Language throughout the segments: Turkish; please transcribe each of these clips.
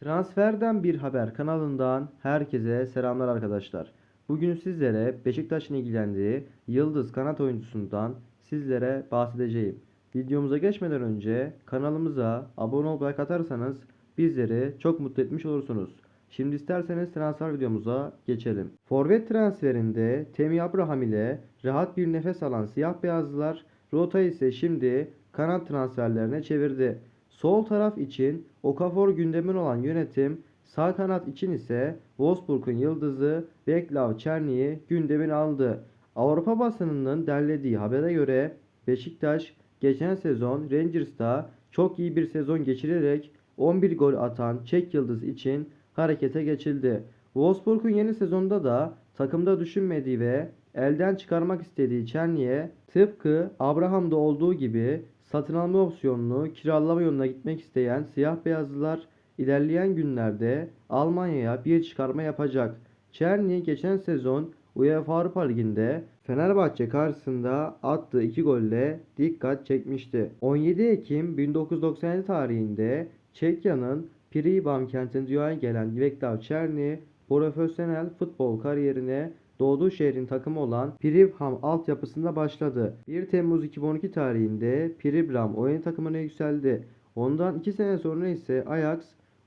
Transferden bir haber kanalından herkese selamlar arkadaşlar. Bugün sizlere Beşiktaş'ın ilgilendiği Yıldız kanat oyuncusundan sizlere bahsedeceğim. Videomuza geçmeden önce kanalımıza abone olup like atarsanız bizleri çok mutlu etmiş olursunuz. Şimdi isterseniz transfer videomuza geçelim. Forvet transferinde Temi Abraham ile rahat bir nefes alan siyah beyazlılar rotayı ise şimdi kanat transferlerine çevirdi. Sol taraf için Okafor gündemin olan yönetim, sağ kanat için ise Wolfsburg'un yıldızı Beklav Çerni'yi gündemin aldı. Avrupa basınının derlediği habere göre Beşiktaş geçen sezon Rangers'ta çok iyi bir sezon geçirerek 11 gol atan Çek yıldız için harekete geçildi. Wolfsburg'un yeni sezonda da takımda düşünmediği ve elden çıkarmak istediği Çerni'ye tıpkı Abraham'da olduğu gibi satın alma opsiyonunu kiralama yoluna gitmek isteyen siyah beyazlılar ilerleyen günlerde Almanya'ya bir çıkarma yapacak. Çerni geçen sezon UEFA Avrupa Ligi'nde Fenerbahçe karşısında attığı 2 golle dikkat çekmişti. 17 Ekim 1997 tarihinde Çekya'nın Pribam kentinde dünyaya gelen Veklav Çerni profesyonel futbol kariyerine doğduğu şehrin takımı olan Pribham altyapısında başladı. 1 Temmuz 2012 tarihinde Pribram oyun takımına yükseldi. Ondan 2 sene sonra ise Ajax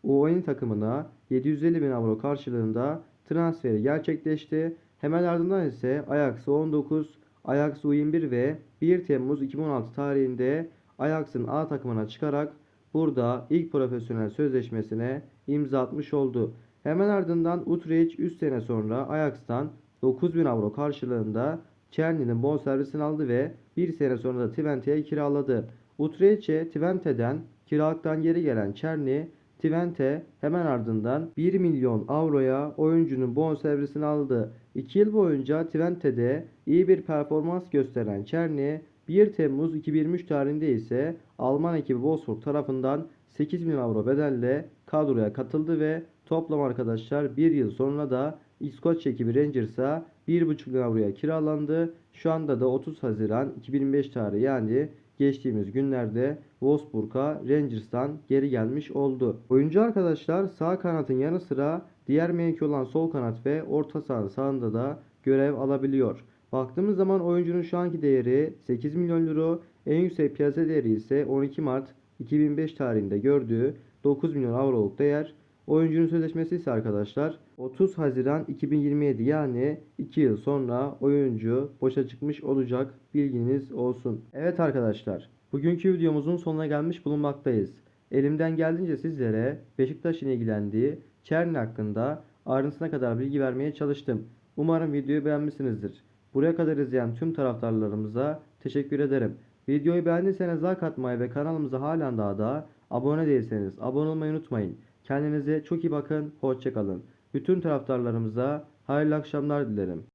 U17 takımına 750 bin avro karşılığında transferi gerçekleşti. Hemen ardından ise Ajax 19, Ajax U21 ve 1 Temmuz 2016 tarihinde Ajax'ın A takımına çıkarak burada ilk profesyonel sözleşmesine imza atmış oldu. Hemen ardından Utrecht 3 sene sonra Ajax'tan 9000 avro karşılığında Çerni'nin bonservisini aldı ve bir sene sonra da Twente'ye kiraladı. Utrecht'e Twente'den kiralıktan geri gelen Çerni, Twente hemen ardından 1 milyon avroya oyuncunun bonservisini aldı. 2 yıl boyunca Twente'de iyi bir performans gösteren Çerni 1 Temmuz 2023 tarihinde ise Alman ekibi Wolfsburg tarafından 8 milyon avro bedelle kadroya katıldı ve toplam arkadaşlar 1 yıl sonra da İskoç ekibi Rangers'a 1,5 milyon avroya kiralandı. Şu anda da 30 Haziran 2025 tarihi yani geçtiğimiz günlerde Wolfsburg'a Rangers'tan geri gelmiş oldu. Oyuncu arkadaşlar sağ kanatın yanı sıra diğer mevki olan sol kanat ve orta sahanın sağında da görev alabiliyor. Baktığımız zaman oyuncunun şu anki değeri 8 milyon euro, en yüksek piyasa değeri ise 12 Mart 2005 tarihinde gördüğü 9 milyon avroluk değer. Oyuncunun sözleşmesi ise arkadaşlar 30 Haziran 2027 yani 2 yıl sonra oyuncu boşa çıkmış olacak bilginiz olsun. Evet arkadaşlar bugünkü videomuzun sonuna gelmiş bulunmaktayız. Elimden geldiğince sizlere Beşiktaş'ın ilgilendiği Çerni hakkında ayrıntısına kadar bilgi vermeye çalıştım. Umarım videoyu beğenmişsinizdir. Buraya kadar izleyen tüm taraftarlarımıza teşekkür ederim. Videoyu beğendiyseniz like atmayı ve kanalımıza halen daha da abone değilseniz abone olmayı unutmayın. Kendinize çok iyi bakın, hoşçakalın. Bütün taraftarlarımıza hayırlı akşamlar dilerim.